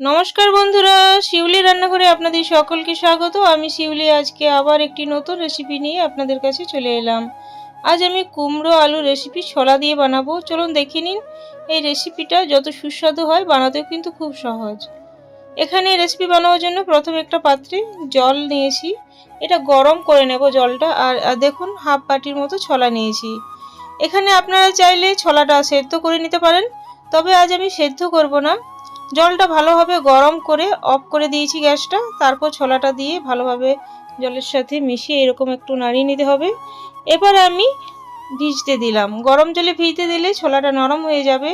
নমস্কার বন্ধুরা, শিউলি রান্নাঘরে আপনাদের সকলকে স্বাগত। আমি শিউলি, আজকে আবার একটি নতুন রেসিপি নিয়ে আপনাদের কাছে চলে এলাম। আজ আমি কুমড়ো আলু রেসিপি ছোলা দিয়ে বানাবো। চলুন দেখে নিন, এই রেসিপিটা যত সুস্বাদু হয়, বানাতেও কিন্তু খুব সহজ। এখানে রেসিপি বানানোর জন্য প্রথমে একটা পাত্রে জল নিয়েছি। এটা গরম করে নেব জলটা আর দেখুন, হাফ বাটির মতো ছলা নিয়েছি। এখানে আপনারা চাইলে ছলাটা সেদ্ধ করে নিতে পারেন, তবে আজ আমি সেদ্ধ করব না। জলটা ভালোভাবে গরম করে অফ করে দিয়েছি গ্যাসটা, তারপর ছোলাটা দিয়ে ভালোভাবে জলের সাথে মিশিয়ে এরকম একটু নাড়িয়ে নিতে হবে। এবার আমি ভিজতে দিলাম। গরম জলে ভিজতে দিলে ছোলাটা নরম হয়ে যাবে।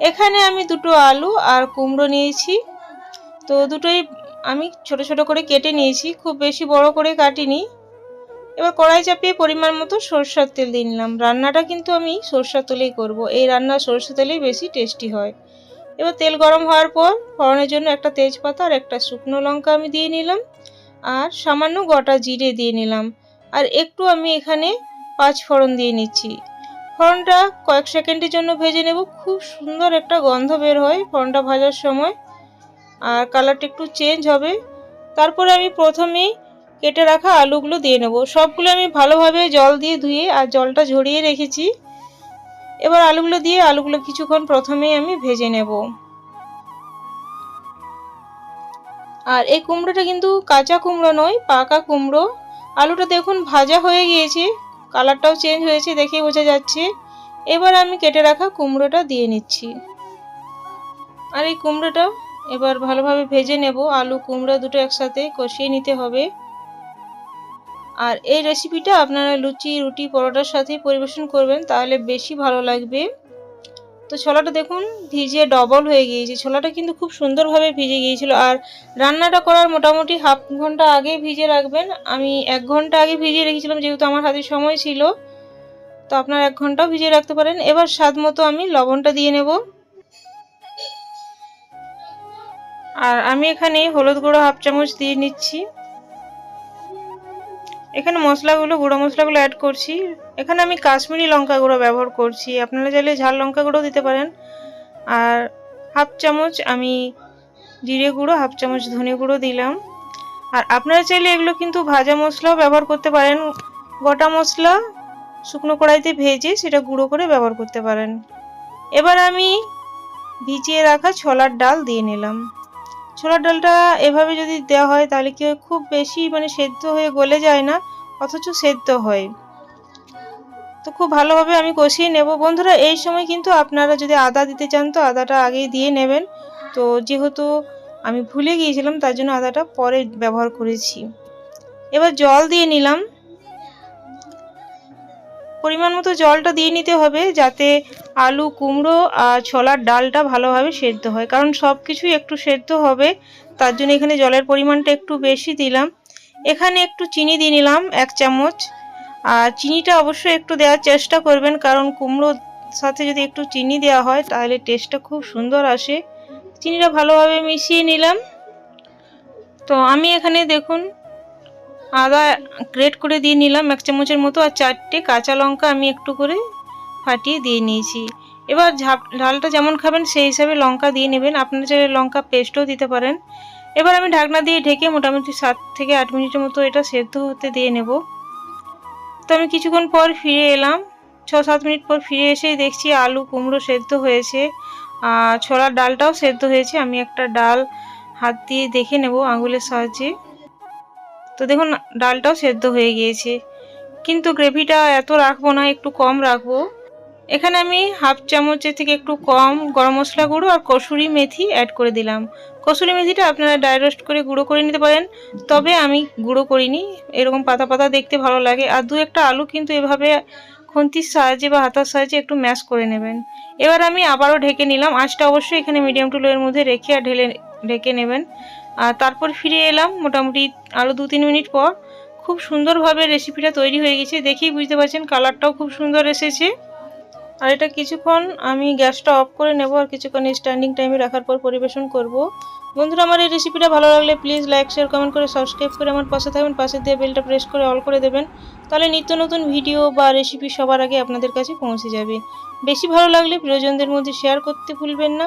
এখানে আমি দুটো আলু আর কুমড়ো নিয়েছি। তো দুটোই আমি ছোট ছোট করে কেটে নিয়েছি, খুব বেশি বড় করে কাটিনি। এবার কড়াই চাপিয়ে পরিমাণ মতো সরষার তেল দিয়ে নিলাম। রান্নাটা কিন্তু আমি সরষার তেলেই করব। এই রান্না সরষের তেলেই বেশি টেস্টি হয়। এবার তেল গরম হওয়ার পর ফোড়নের জন্য একটা তেজপাতা আর একটা শুকনো লঙ্কা আমি দিয়ে নিলাম। আর সামান্য গোটা জিরে দিয়ে নিলাম। আর একটু আমি এখানে পাঁচ ফোড়ন দিয়ে নিচ্ছি। ফোড়নটা কয়েক সেকেন্ডের জন্য ভেজে নেব। খুব সুন্দর একটা গন্ধ বের হয় ফোড়নটা ভাজার সময়। আর কালারটা একটু চেঞ্জ হবে। তারপরে আমি প্রথমেই কেটে রাখা আলুগুলো দিয়ে নেব। সবগুলো আমি ভালোভাবে জল দিয়ে ধুয়ে আর জলটা ঝরিয়ে রেখেছি। এবার আলুগুলো দিয়ে আলুগুলো কিছুক্ষণ প্রথমেই আমি ভেজে নেব। আর এই কুমড়োটা কিন্তু কাঁচা কুমড়ো নয়, পাকা কুমড়ো। আলুটা দেখুন ভাজা হয়ে গিয়েছে, কালারটাও চেঞ্জ হয়েছে দেখেই বোঝা যাচ্ছে। এবার আমি কেটে রাখা কুমড়োটা দিয়ে নিচ্ছি। আর এই কুমড়োটা এবার ভালোভাবে ভেজে নেব। আলু, কুমড়ো দুটো একসাথে কষিয়ে নিতে হবে। আর এই রেসিপিটা আপনারা লুচি, রুটি, পরোটার সাথে পরিবেশন করবেন, তাহলে বেশি ভালো লাগবে। তো ছোলাটা দেখুন ভিজে ডবল হয়ে গিয়েছে। ছোলাটা কিন্তু খুব সুন্দরভাবে ভিজে গিয়েছিল। আর রান্নাটা করার মোটামুটি হাফ ঘণ্টা আগে ভিজে রাখবেন। আমি এক ঘণ্টা আগে ভিজিয়ে রেখেছিলাম, যেহেতু আমার হাতে সময় ছিল। তো আপনার এক ঘন্টাও ভিজিয়ে রাখতে পারেন। এবার স্বাদ মতো আমি লবণটা দিয়ে নেব। আর আমি এখানে হলুদ গুঁড়ো হাফ চামচ দিয়ে নিচ্ছি। এখানে মশলাগুলো, গুঁড়ো মশলাগুলো অ্যাড করছি। এখানে আমি কাশ্মীরি লঙ্কা গুঁড়ো ব্যবহার করছি। আপনারা চাইলে ঝাল লঙ্কা গুঁড়ো দিতে পারেন। আর হাফ চামচ আমি জিরে গুঁড়ো, হাফ চামচ ধনে গুঁড়ো দিলাম। আর আপনারা চাইলে এগুলো কিন্তু ভাজা মশলাও ব্যবহার করতে পারেন। গোটা মশলা শুকনো কড়াইতে ভেজে সেটা গুঁড়ো করে ব্যবহার করতে পারেন। এবার আমি ভিজিয়ে রাখা ছোলার ডাল দিয়ে নিলাম। ছোলার ডালটা এভাবে যদি দেওয়া হয়, তাহলে কি হয়, খুব বেশি মানে সেদ্ধ হয়ে গলে যায় না, অথচ সেদ্ধ হয়। তো খুব ভালোভাবে আমি কষিয়ে নেব। বন্ধুরা, এই সময় কিন্তু আপনারা যদি আদা দিতে চান, তো আদাটা আগেই দিয়ে নেবেন। তো যেহেতু আমি ভুলে গিয়েছিলাম, তার জন্য আদাটা পরে ব্যবহার করেছি। এবার জল দিয়ে নিলাম। পরিমাণ মতো জলটা দিয়ে নিতে হবে যাতে আলু কুমড়ো আর ছোলার ডালটা ভালোভাবে সেদ্ধ হয়। কারণ সব কিছুই একটু সেদ্ধ হবে, তার জন্য এখানে জলের পরিমাণটা একটু বেশি দিলাম। এখানে একটু চিনি দিয়ে নিলাম, এক চামচ। আর চিনিটা অবশ্যই একটু দেওয়ার চেষ্টা করবেন, কারণ কুমড়োর সাথে যদি একটু চিনি দেওয়া হয়, তাহলে টেস্টটা খুব সুন্দর আসে। চিনিটা ভালোভাবে মিশিয়ে নিলাম। তো আমি এখানে দেখুন আদা গ্রেট করে দিয়ে নিলাম এক চামচের মতো আর চারটে কাঁচা লঙ্কা আমি একটু করে ফাটিয়ে দিয়ে নিয়েছি। এবার ঝাপ ঝালটা যেমন খাবেন সেই হিসাবে লঙ্কা দিয়ে নেবেন। আপনারা চাইলে লঙ্কা পেস্টও দিতে পারেন। এবার আমি ঢাকনা দিয়ে ঢেকে মোটামুটি সাত থেকে আট মিনিটের মতো এটা সেদ্ধ হতে দিয়ে নেব। তো আমি কিছুক্ষণ পর ফিরে এলাম। ছ, সাত মিনিট পর ফিরে এসেই দেখছি আলু, কুমড়ো সেদ্ধ হয়েছে। আর ছোলার ডালটাও সেদ্ধ হয়েছে। আমি একটা ডাল হাত দিয়ে দেখে নেব আঙুলের সাহায্যে। তো দেখুন, ডালটাও সেদ্ধ হয়ে গিয়েছে। কিন্তু গ্রেভিটা এত রাখব না, একটু কম রাখব। এখানে আমি হাফ চামচের থেকে একটু কম গরম মশলা গুঁড়ো আর কসুরি মেথি অ্যাড করে দিলাম। কসুরি মেথিটা আপনারা ড্রাই রোস্ট করে গুঁড়ো করে নিতে পারেন, তবে আমি গুঁড়ো করিনি। এরকম পাতা পাতা দেখতে ভালো লাগে। আর দু একটা আলু কিন্তু এভাবে খুন্তির সাহায্যে বা হাতার সাহায্যে একটু ম্যাশ করে নেবেন। এবার আমি আবারও ঢেকে নিলাম। আঁচটা অবশ্যই এখানে মিডিয়াম টু লোয়ের মধ্যে রেখে আর ঢেলে ঢেকে নেবেন। আর তারপর ফিরে এলাম মোটামুটি আরও দু তিন মিনিট পর। খুব সুন্দরভাবে রেসিপিটা তৈরি হয়ে গেছে, দেখেই বুঝতে পারছেন কালারটাও খুব সুন্দর এসেছে। আর এটা কিছুক্ষণ আমি গ্যাসটা অফ করে নেব আর কিছুক্ষণ স্ট্যান্ডিং টাইমে রাখার পর পরিবেশন করব। বন্ধুরা, আমার এই রেসিপিটা ভালো লাগলে প্লিজ লাইক শেয়ার কমেন্ট করে সাবস্ক্রাইব করে আমার পাশে থাকবেন পাশে দিয়ে বেলটা প্রেস করে অল করে দেবেন। তাহলে নিত্য নতুন ভিডিও বা রেসিপি সবার আগে আপনাদের কাছে পৌঁছে যাবে। বেশি ভালো লাগলে প্রিয়জনদের মধ্যে শেয়ার করতে ভুলবেন না।